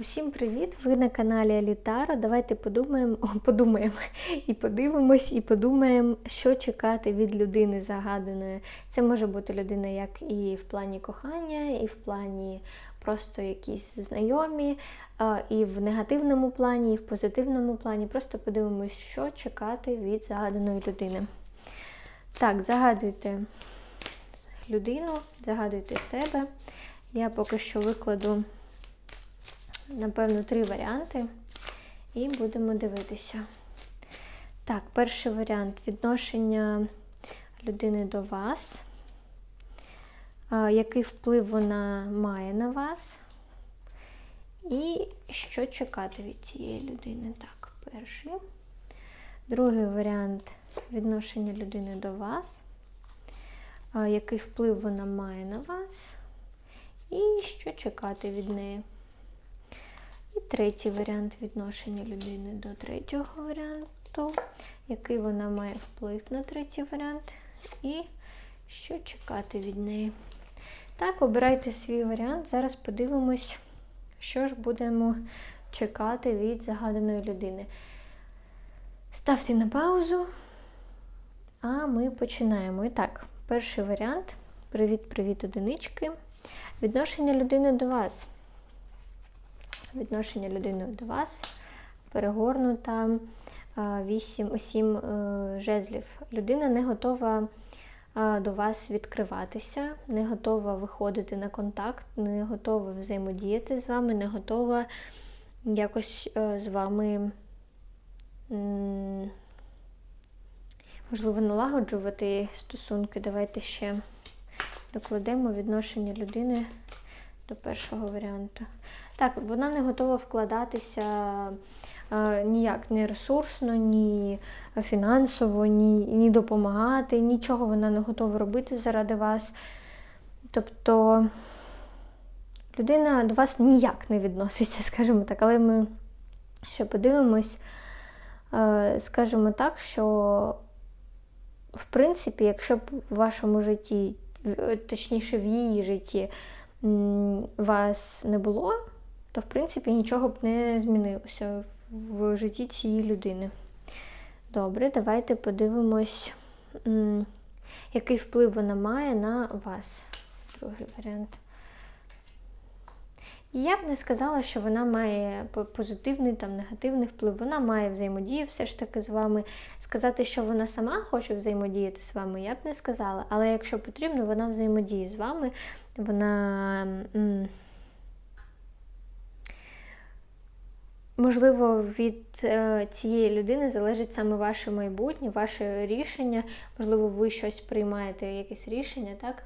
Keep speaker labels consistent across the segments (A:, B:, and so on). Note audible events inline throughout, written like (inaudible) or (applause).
A: Усім привіт! Ви на каналі Алітаро. Давайте подумаємо, подумаємо і подивимось, і подумаємо, що чекати від людини загаданої. Це може бути людина як і в плані кохання, і в плані просто якісь знайомі, і в негативному плані, і в позитивному плані. Просто подивимось, що чекати від загаданої людини. Так, загадуйте людину, загадуйте себе. Я поки що викладу напевно, три варіанти. І будемо дивитися. Так, перший варіант відношення людини до вас. Який вплив вона має на вас? І що чекати від цієї людини? Так, перший. Другий варіант відношення людини до вас. Який вплив вона має на вас? І що чекати від неї? І третій варіант відношення людини до третього варіанту, який вона має вплив на третій варіант, і що чекати від неї. Так, обирайте свій варіант. Зараз подивимось, що ж будемо чекати від загаданої людини. Ставте на паузу, а ми починаємо. І так, перший варіант. Привіт-привіт, одинички. Відношення людини до вас відношення людини до вас, перегорнута 8 7 е, жезлів. Людина не готова до вас відкриватися, не готова виходити на контакт, не готова взаємодіяти з вами, не готова якось е, з вами, можливо, налагоджувати стосунки. Давайте ще докладемо відношення людини до першого варіанту. Так, вона не готова вкладатися е, ніяк ні ресурсно, ні фінансово, ні, ні допомагати, нічого вона не готова робити заради вас. Тобто людина до вас ніяк не відноситься, (laughs) скажімо так, але ми ще подивимось, е, скажімо так, що, в принципі, якщо б в вашому житті, точніше в її житті, вас не було то в принципі нічого б не змінилося в житті цієї людини. Добре, давайте подивимось, який вплив вона має на вас. Другий варіант. Я б не сказала, що вона має позитивний там негативний вплив. Вона має взаємодію все ж таки з вами. Сказати, що вона сама хоче взаємодіяти з вами, я б не сказала. Але якщо потрібно, вона взаємодіє з вами. Вона. Можливо, від е, цієї людини залежить саме ваше майбутнє, ваше рішення. Можливо, ви щось приймаєте, якесь рішення, так?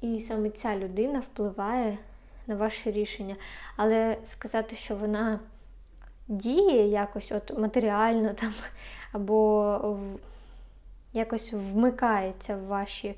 A: І саме ця людина впливає на ваше рішення. Але сказати, що вона діє якось от матеріально (laughs) там, або якось вмикається в ваші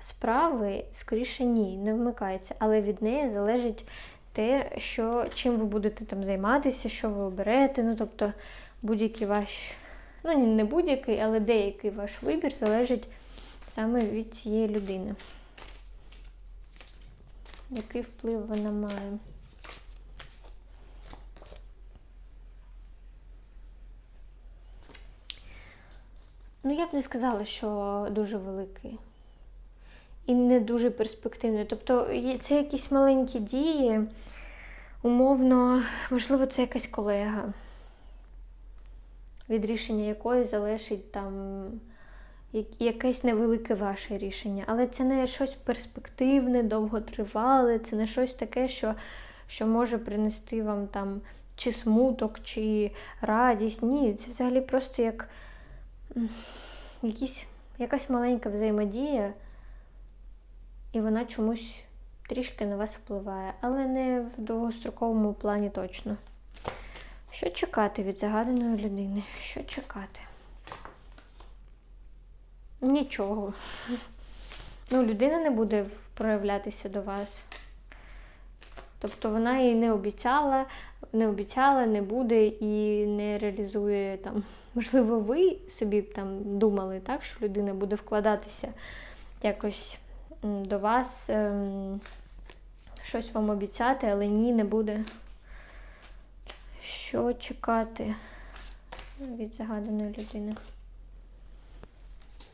A: справи, скоріше ні, не вмикається. Але від неї залежить те, що, чим ви будете там займатися, що ви оберете. Ну, тобто будь-який ваш, ну не будь-який, але деякий ваш вибір залежить саме від цієї людини. Який вплив вона має? Ну, я б не сказала, що дуже великий і не дуже перспективний. Тобто це якісь маленькі дії, умовно, можливо, це якась колега, від рішення якої залежить там якесь невелике ваше рішення. Але це не щось перспективне, довготривале, це не щось таке, що, що може принести вам там чи смуток, чи радість. Ні, це взагалі просто як якісь, якась маленька взаємодія і вона чомусь трішки на вас впливає, але не в довгостроковому плані точно. Що чекати від загаданої людини? Що чекати? Нічого. Ну, людина не буде проявлятися до вас. Тобто вона і не обіцяла, не обіцяла, не буде і не реалізує там. (laughs) Можливо, ви собі там думали, так, що людина буде вкладатися якось до вас ем, щось вам обіцяти, але ні, не буде. Що чекати від загаданої людини?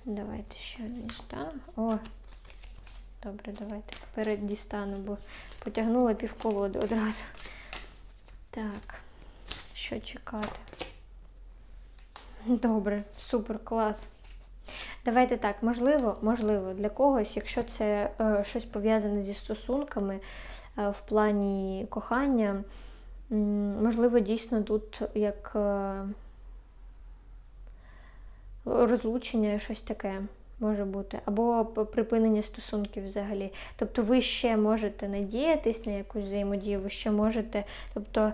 A: Давайте ще дістану. О, добре, давайте вперед дістану, бо потягнула півколоди одразу. Так, що чекати? Добре, супер, клас. Давайте так, можливо, можливо, для когось, якщо це е, щось пов'язане зі стосунками е, в плані кохання, м, можливо, дійсно тут як е, розлучення, щось таке може бути, або припинення стосунків взагалі. Тобто ви ще можете надіятись на якусь взаємодію, ви ще можете, тобто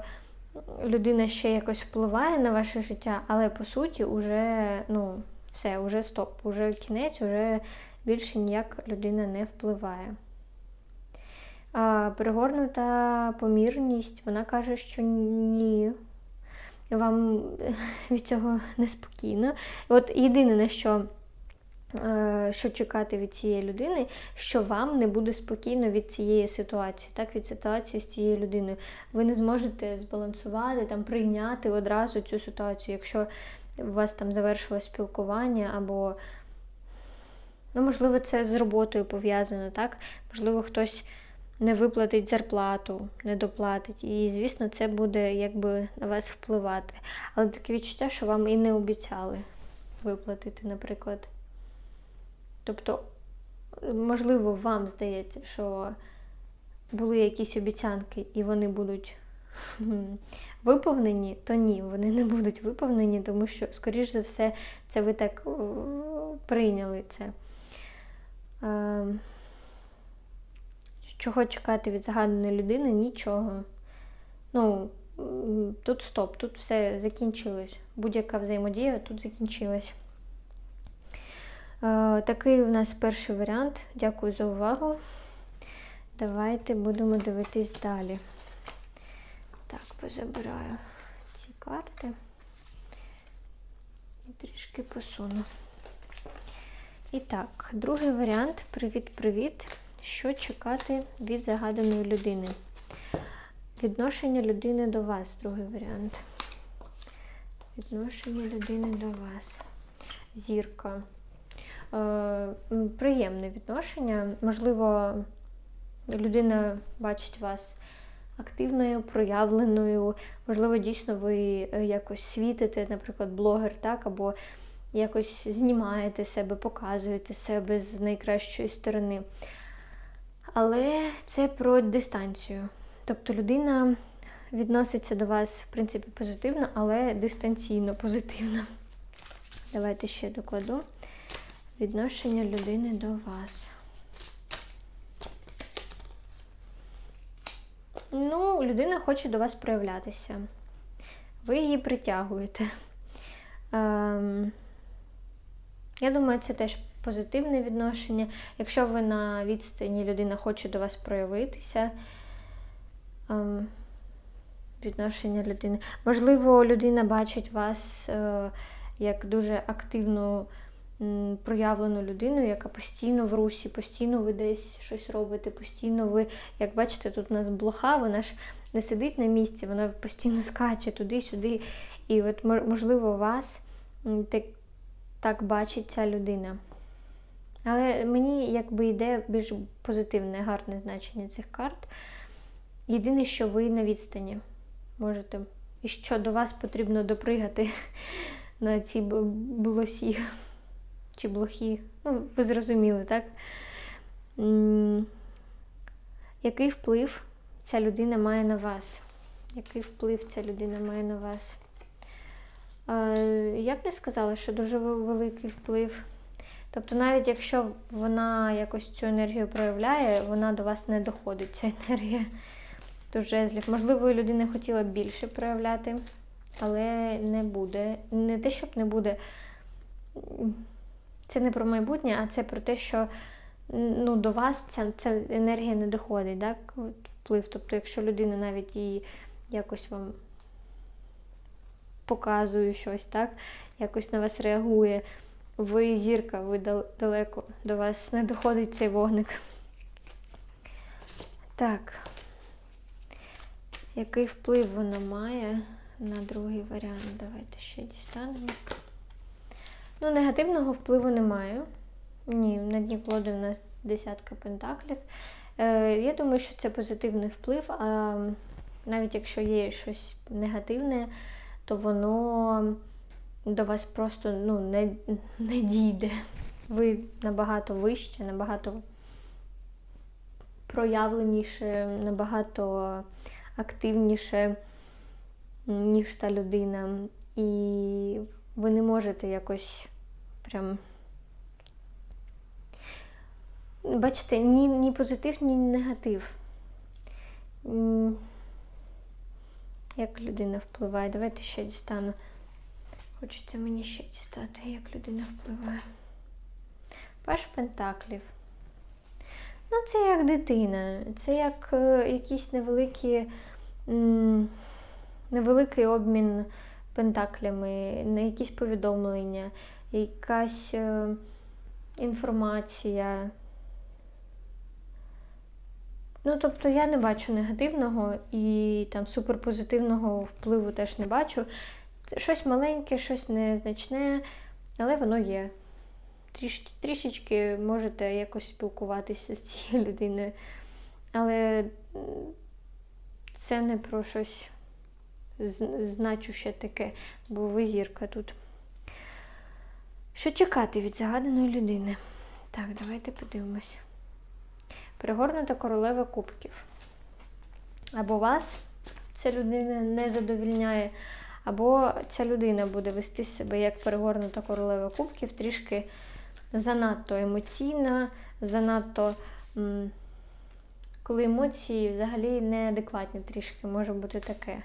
A: людина ще якось впливає на ваше життя, але по суті, уже, ну, все, уже стоп, уже кінець, уже більше ніяк людина не впливає. А, перегорнута помірність, вона каже, що ні. Вам від цього (laughs) неспокійно. От єдине, на що, що чекати від цієї людини, що вам не буде спокійно від цієї ситуації, так, від ситуації з цією людиною. Ви не зможете збалансувати, там, прийняти одразу цю ситуацію, якщо у вас там завершилось спілкування, або, ну, можливо, це з роботою пов'язано, так? Можливо, хтось не виплатить зарплату, не доплатить. І, звісно, це буде якби на вас впливати. Але таке відчуття, що вам і не обіцяли виплатити, наприклад. Тобто, можливо, вам здається, що були якісь обіцянки, і вони будуть виповнені, то ні, вони не будуть виповнені, тому що, скоріш за все, це ви так прийняли це. Ем, Чого чекати від загаданої людини? Нічого. Ну, тут стоп, тут все закінчилось. Будь-яка взаємодія тут закінчилась. Е, такий у нас перший варіант. Дякую за увагу. Давайте будемо дивитись далі. Так, позабираю ці карти і трішки посуну. І так, другий варіант. Привіт-привіт. Що чекати від загаданої людини? Відношення людини до вас, другий варіант. Відношення людини до вас. Зірка. Е, приємне відношення. Можливо, людина бачить вас активною, проявленою. Можливо, дійсно ви е, якось світите, наприклад, блогер, так, або якось знімаєте себе, показуєте себе з найкращої сторони. Але це про дистанцію. Тобто людина відноситься до вас, в принципі, позитивно, але дистанційно позитивно. Давайте ще докладу. Відношення людини до вас. Ну, людина хоче до вас проявлятися. Ви її притягуєте. Ем, я думаю, це теж позитивне відношення. Якщо ви на відстані людина хоче до вас проявитися, ем, відношення людини. Можливо, людина бачить вас е, як дуже активну проявлену людину, яка постійно в русі, постійно ви десь щось робите, постійно ви, як бачите, тут у нас блоха, вона ж не сидить на місці, вона постійно скаче туди-сюди. І от можливо вас так, так бачить ця людина. Але мені якби йде більш позитивне, гарне значення цих карт. Єдине, що ви на відстані можете. І що до вас потрібно допригати (laughs) на ці б- блосі чи блохи. Ну, ви зрозуміли, так? Який вплив ця людина має на вас? Який вплив ця людина має на вас? Е, Я б не сказала, що дуже великий вплив. Тобто, навіть якщо вона якось цю енергію проявляє, вона до вас не доходить, ця енергія до жезлів. Можливо, людина хотіла більше проявляти, але не буде. Не те, щоб не буде. Це не про майбутнє, а це про те, що ну, до вас ця, ця енергія не доходить, так? Вплив. Тобто, якщо людина навіть і якось вам показує щось, так? Якось на вас реагує. Ви зірка, ви далеко до вас не доходить цей вогник. Так. Який вплив вона має на другий варіант. Давайте ще дістанемо. Ну, негативного впливу немає. Ні, на дні колоди у нас десятка пентаклів. Е, я думаю, що це позитивний вплив, а навіть якщо є щось негативне, то воно до вас просто ну, не, не дійде. Ви набагато вище, набагато проявленіше, набагато активніше, ніж та людина. І ви не можете якось прям. Бачите, ні, ні позитив, ні негатив. Як людина впливає? Давайте ще дістану. Хочеться мені ще дістати, як людина впливає. Паш Пентаклів. Ну, це як дитина, це як е, якісь невеликі, невеликий обмін пентаклями, на якісь повідомлення, якась е, інформація. Ну, тобто я не бачу негативного і там суперпозитивного впливу теж не бачу. Щось маленьке, щось незначне, але воно є. Тріш, трішечки можете якось спілкуватися з цією людиною. Але це не про щось значуще таке, бо ви зірка тут. Що чекати від загаданої людини? Так, давайте подивимось. Перегорнута королева кубків. Або вас ця людина не задовільняє, або ця людина буде вести себе як перегорнута королева кубків, трішки занадто емоційна, занадто. Коли емоції взагалі неадекватні трішки, може бути таке.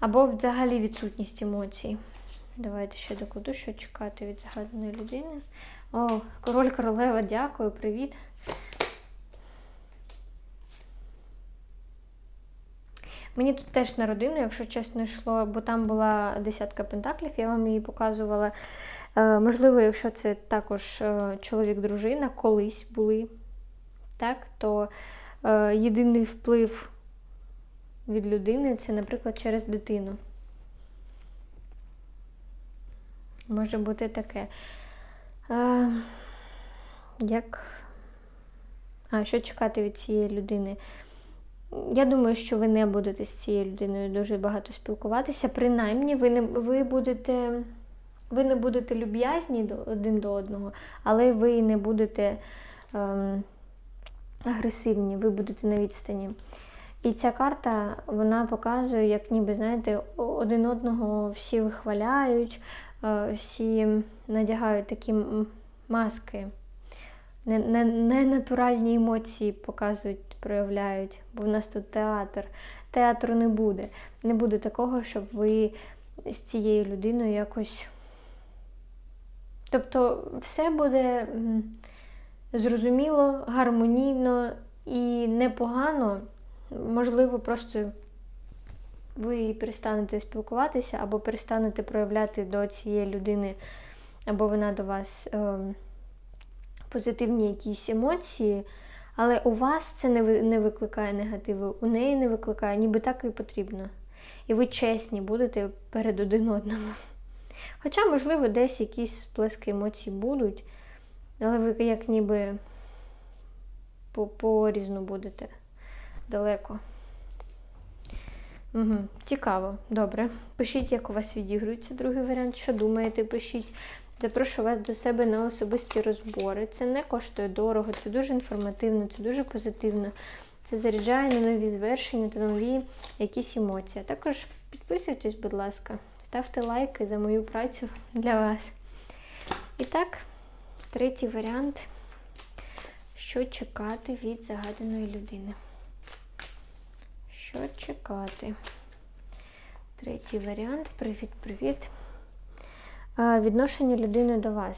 A: Або взагалі відсутність емоцій. Давайте ще докладу, що чекати від загаданої людини. О, король королева, дякую, привіт. Мені тут теж на родину, якщо чесно йшло, бо там була десятка пентаклів, я вам її показувала. Е, можливо, якщо це також е, чоловік-дружина, колись були, так, то е, єдиний вплив від людини це, наприклад, через дитину. Може бути таке. Е, як. А, що чекати від цієї людини? Я думаю, що ви не будете з цією людиною дуже багато спілкуватися. Принаймні, ви не ви будете. Ви не будете люб'язні один до одного, але ви не будете ем, агресивні, ви будете на відстані. І ця карта вона показує, як ніби, знаєте, один одного всі вихваляють, е, всі надягають такі маски. Не, не, не натуральні емоції показують, проявляють, бо в нас тут театр. Театру не буде. Не буде такого, щоб ви з цією людиною якось. Тобто все буде зрозуміло, гармонійно і непогано. Можливо, просто ви перестанете спілкуватися або перестанете проявляти до цієї людини, або вона до вас ем, позитивні якісь емоції, але у вас це не, не викликає негативу, у неї не викликає, ніби так і потрібно. І ви чесні будете перед один одним. Хоча, можливо, десь якісь сплески емоцій будуть, але ви як ніби по- порізно будете далеко. Угу. Цікаво, добре. Пишіть, як у вас відігрується другий варіант, що думаєте, пишіть. Запрошую вас до себе на особисті розбори. Це не коштує дорого, це дуже інформативно, це дуже позитивно. Це заряджає на нові звершення та нові якісь емоції. Також підписуйтесь, будь ласка, ставте лайки за мою працю для вас. І так, третій варіант. Що чекати від загаданої людини? Що чекати? Третій варіант. Привіт-привіт. Відношення людини до вас.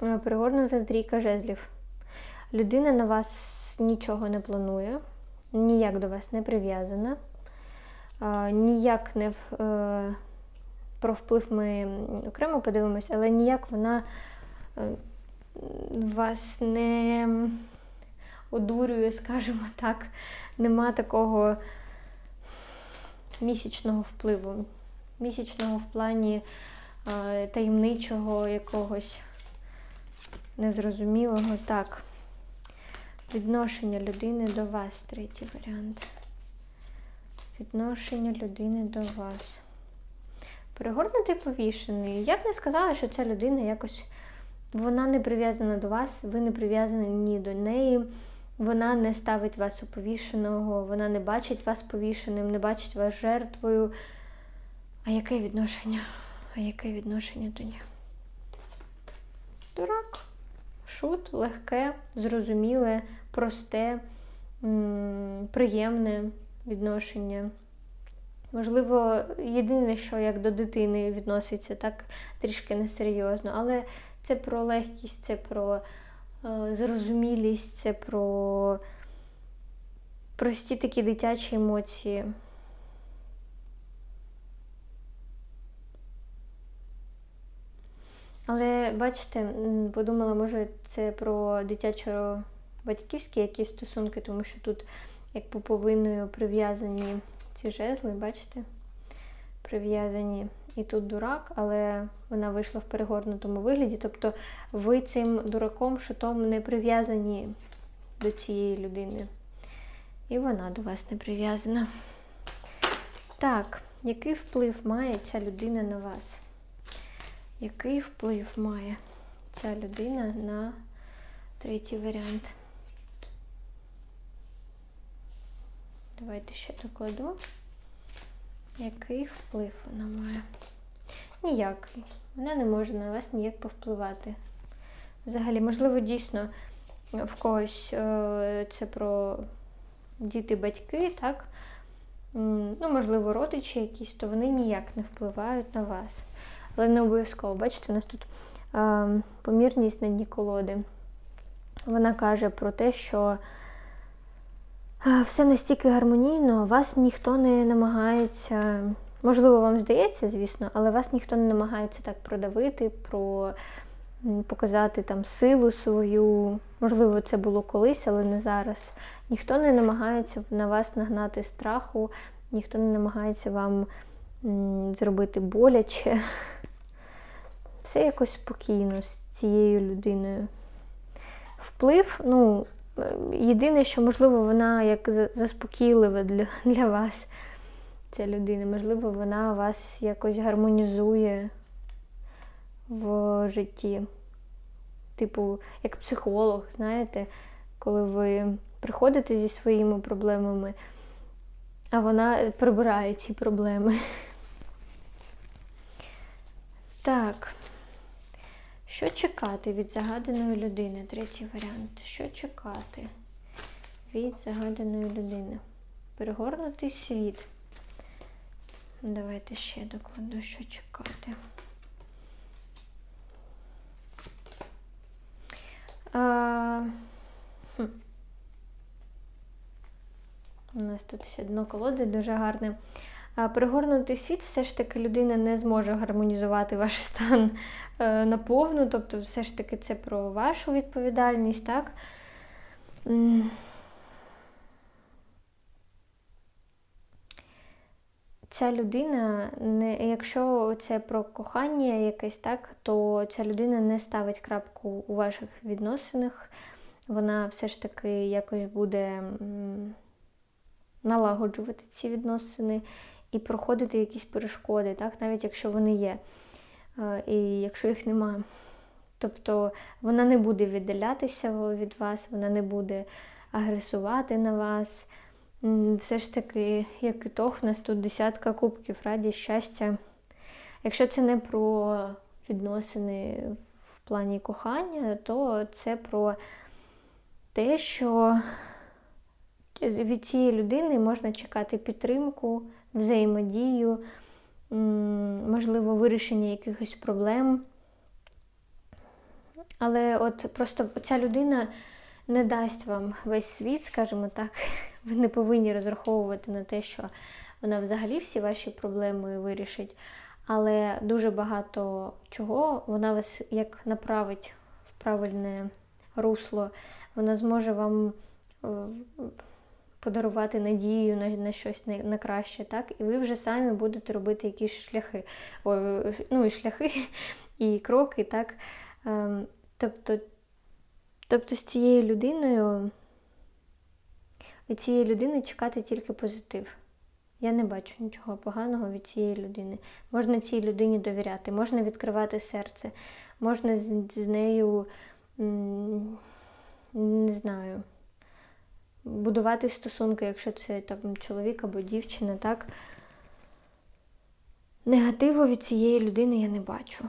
A: А, Перегорнута трійка жезлів. Людина на вас нічого не планує, ніяк до вас не прив'язана, ніяк не е, про вплив ми окремо подивимось, але ніяк вона е, вас не одурює, скажімо так. Нема такого місячного впливу. Місячного в плані е, таємничого якогось незрозумілого. Так. Відношення людини до вас, третій варіант. Відношення людини до вас. Перегорнутий повішений. Я б не сказала, що ця людина якось. Вона не прив'язана до вас, ви не прив'язані ні до неї. Вона не ставить вас у повішеного, вона не бачить вас повішеним, не бачить вас жертвою. А яке відношення? А яке відношення до нього? Дурак. Шут, легке, зрозуміле, просте, приємне відношення. Можливо, єдине, що як до дитини відноситься, так трішки несерйозно, але це про легкість, це про зрозумілість, це про прості такі дитячі емоції. Але бачите, подумала, може, це про дитячо-батьківські якісь стосунки, тому що тут як пуповиною прив'язані ці жезли, бачите? Прив'язані. І тут дурак, але вона вийшла в перегорнутому вигляді. Тобто ви цим дураком, шутом не прив'язані до цієї людини. І вона до вас не прив'язана. Так, який вплив має ця людина на вас? Який вплив має ця людина на третій варіант? Давайте ще докладу. Який вплив вона має? Ніякий. Вона не може на вас ніяк повпливати. Взагалі, можливо, дійсно в когось е, це про діти-батьки, так? Ну, можливо, родичі якісь, то вони ніяк не впливають на вас. Але не обов'язково, бачите, у нас тут е, помірність на дні колоди. Вона каже про те, що все настільки гармонійно, вас ніхто не намагається. Можливо, вам здається, звісно, але вас ніхто не намагається так продавити, про показати там силу свою. Можливо, це було колись, але не зараз. Ніхто не намагається на вас нагнати страху, ніхто не намагається вам зробити боляче. Все якось спокійно з цією людиною. Вплив, ну, єдине, що, можливо, вона як заспокійлива для, для вас, ця людина. Можливо, вона вас якось гармонізує в житті. Типу, як психолог, знаєте, коли ви приходите зі своїми проблемами, а вона прибирає ці проблеми. Так. Що чекати від загаданої людини? Третій варіант. Що чекати від загаданої людини? Перегорнутий світ. Давайте ще докладу, що чекати. А, хм. У нас тут ще дно колоди дуже гарне. А, Перегорнутий світ, все ж таки людина не зможе гармонізувати ваш стан е, наповну, тобто, все ж таки це про вашу відповідальність, так? Ця людина, не, якщо це про кохання якесь, так, то ця людина не ставить крапку у ваших відносинах. Вона все ж таки якось буде налагоджувати ці відносини і проходити якісь перешкоди, так, навіть якщо вони є, е, і якщо їх немає. Тобто вона не буде віддалятися від вас, вона не буде агресувати на вас. Все ж таки, як ітог, у нас тут десятка кубків, радість, щастя. Якщо це не про відносини в плані кохання, то це про те, що від цієї людини можна чекати підтримку, взаємодію, можливо, вирішення якихось проблем. Але от просто ця людина не дасть вам весь світ, скажімо так. (laughs) Ви не повинні розраховувати на те, що вона взагалі всі ваші проблеми вирішить. Але дуже багато чого вона вас як направить в правильне русло. Вона зможе вам е, подарувати надію на, на щось на, на краще, так? І ви вже самі будете робити якісь шляхи. Ой, ну і шляхи, (laughs) і кроки, так? Ем, тобто, тобто з цією людиною, від цієї людини чекати тільки позитив. Я не бачу нічого поганого від цієї людини. Можна цій людині довіряти, можна відкривати серце, можна з, з нею, не знаю, будувати стосунки, якщо це там, чоловік або дівчина, так? Негативу від цієї людини я не бачу.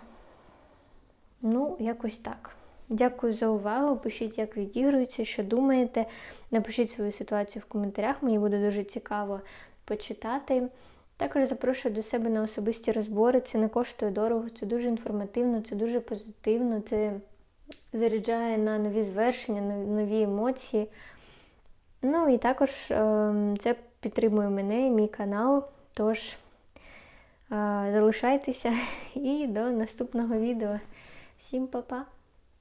A: Ну, якось так. Дякую за увагу. Пишіть, як відігрується, що думаєте. Напишіть свою ситуацію в коментарях, мені буде дуже цікаво почитати. Також запрошую до себе на особисті розбори. Це не коштує дорого, це дуже інформативно, це дуже позитивно, це заряджає на нові звершення, нові емоції. Ну і також ем, це підтримує мене, мій канал. Тож е, залишайтеся (laughs) і до наступного відео. Всім па-па!